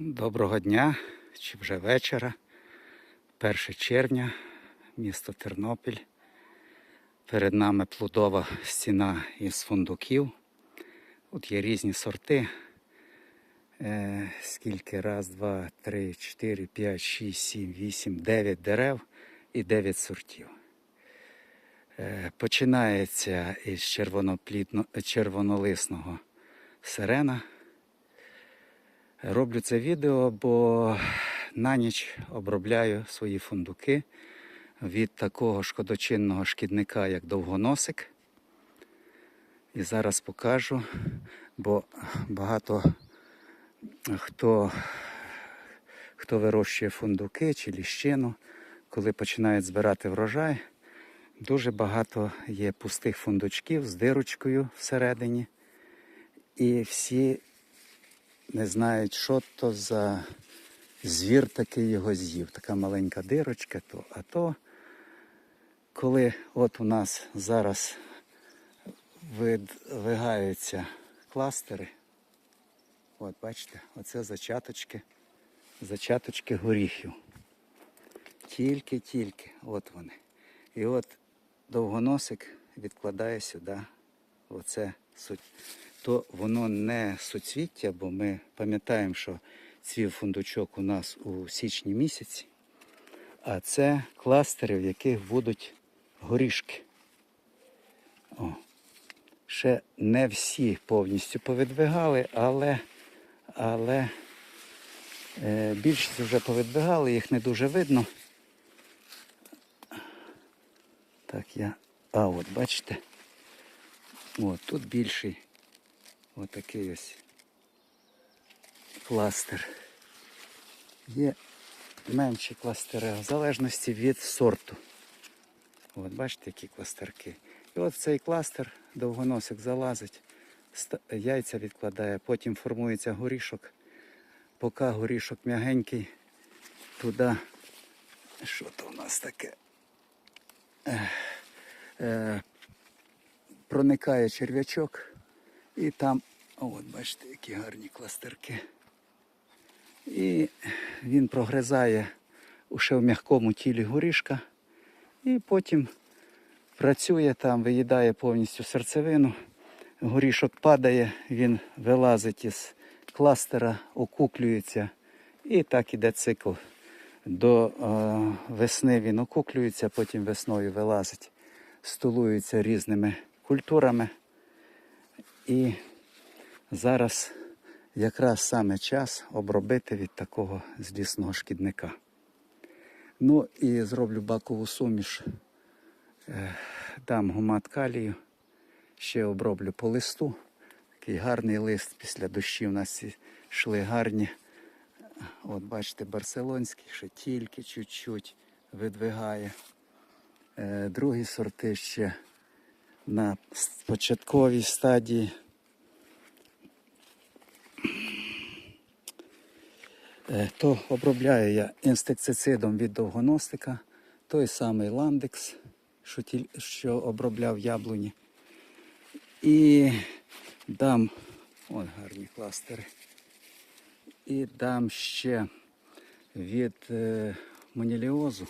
Доброго дня чи вже вечора. 1 червня, місто Тернопіль. Перед нами плодова стіна із фундуків. Тут є різні сорти. Е, скільки? Раз, два, три, чотири, п'ять, шість, сім, вісім, дев'ять дерев і дев'ять сортів. Е, починається із червонолисного сирена. Роблю це відео, бо на ніч обробляю свої фундуки від такого шкодочинного шкідника, як довгоносик. І зараз покажу, бо багато хто, хто вирощує фундуки чи ліщину, коли починають збирати врожай, дуже багато є пустих фундучків з дирочкою всередині. І всі не знають, що то за звір такий його з'їв. Така маленька дирочка, то, а то, коли от у нас зараз видвигаються кластери, от бачите, оце зачаточки, зачаточки горіхів. Тільки-тільки, от вони. І от довгоносик відкладає сюди оце то воно не суцвіття, бо ми пам'ятаємо, що цвів фундучок у нас у січні місяці, а це кластери, в яких будуть горішки. О. Ще не всі повністю повидвигали, але, але е, більшість вже повидвигали, їх не дуже видно. Так, я. А, от бачите. От, тут більший Отакий ось кластер. Є менші кластери, в залежності від сорту. От бачите, які кластерки. І от цей кластер довгоносик залазить, яйця відкладає, потім формується горішок. Поки горішок м'ягенький, туди, що то у нас таке? Е, проникає черв'ячок. І там, от бачите, які гарні кластерки. І він прогризає уже в м'якому тілі горішка. І потім працює там, виїдає повністю серцевину. Горішок падає, він вилазить із кластера, окуклюється. І так іде цикл. До е, весни він окуклюється, потім весною вилазить, стулується різними культурами. І зараз якраз саме час обробити від такого злісного шкідника. Ну і зроблю бакову суміш, Е, дам гумат калію, ще оброблю по листу. Такий гарний лист після дощів у нас йшли гарні. От бачите, барселонський, ще тільки чуть-чуть видвигає. Е, Другі сорти ще на початковій стадії. Е, То обробляю я інсектицидом від довгоностика, той самий ландекс, що, що обробляв яблуні. І дам, от гарні кластери. І дам ще від е, моніліозу,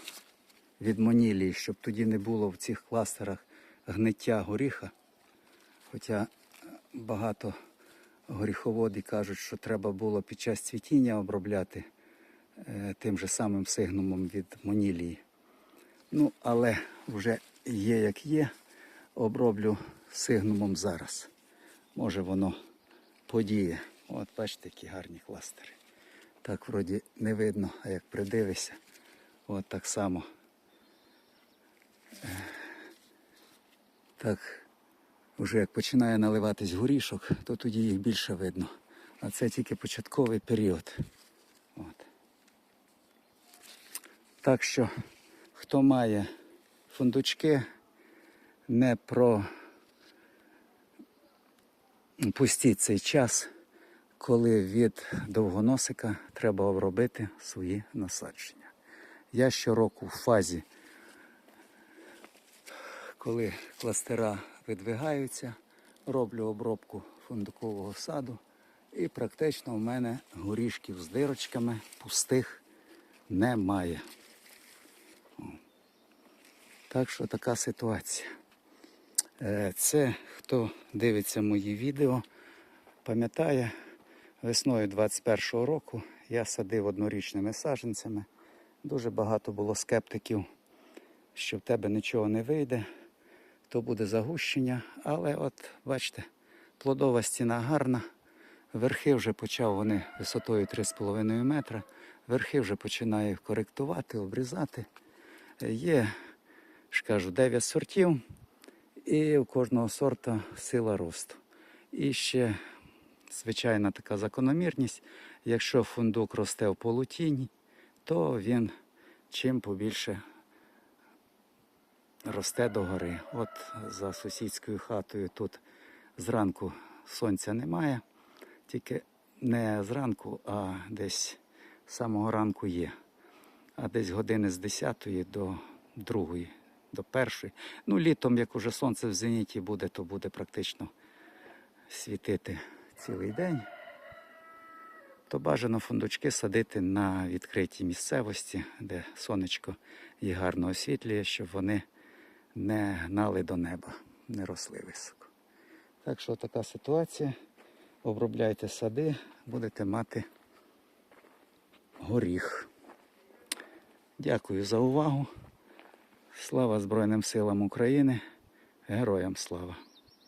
від монілії, щоб тоді не було в цих кластерах гниття горіха. Хоча багато горіховоди кажуть, що треба було під час цвітіння обробляти е, тим же самим сигнумом від монілії. Ну, але вже є як є, оброблю сигнумом зараз. Може воно подіє. От бачите, які гарні кластери. Так вроді не видно, а як придивишся, от так само. Так, вже як починає наливатись горішок, то тоді їх більше видно. А це тільки початковий період. От. Так що, хто має фундучки, не пропустіть цей час, коли від довгоносика треба обробити свої насадження. Я щороку в фазі коли кластера видвигаються, роблю обробку фундукового саду І практично в мене горішків з дирочками пустих немає. Так що така ситуація. Е, Це хто дивиться мої відео, пам'ятає, весною 21-го року я садив однорічними саджанцями. Дуже багато було скептиків, що в тебе нічого не вийде, то буде загущення. Але от бачите, плодова стіна гарна. Верхи вже почав вони висотою 3,5 метра. Верхи вже починає коректувати, обрізати. Є, ж кажу, 9 сортів, і у кожного сорта сила росту. І ще звичайна така закономірність. Якщо фундук росте в полутіні, то він чим побільше росте догори. От за сусідською хатою тут зранку сонця немає, тільки не зранку, а десь з самого ранку є. А десь години з 10 до 2, до 1. Ну, літом, як уже сонце в зеніті буде, то буде практично світити цілий день. То бажано фундучки садити на відкритій місцевості, де сонечко їх гарно освітлює, щоб вони не гнали до неба, не росли високо. Так що така ситуація. Обробляйте сади, будете мати горіх. Дякую за увагу. Слава Збройним силам України. Героям слава!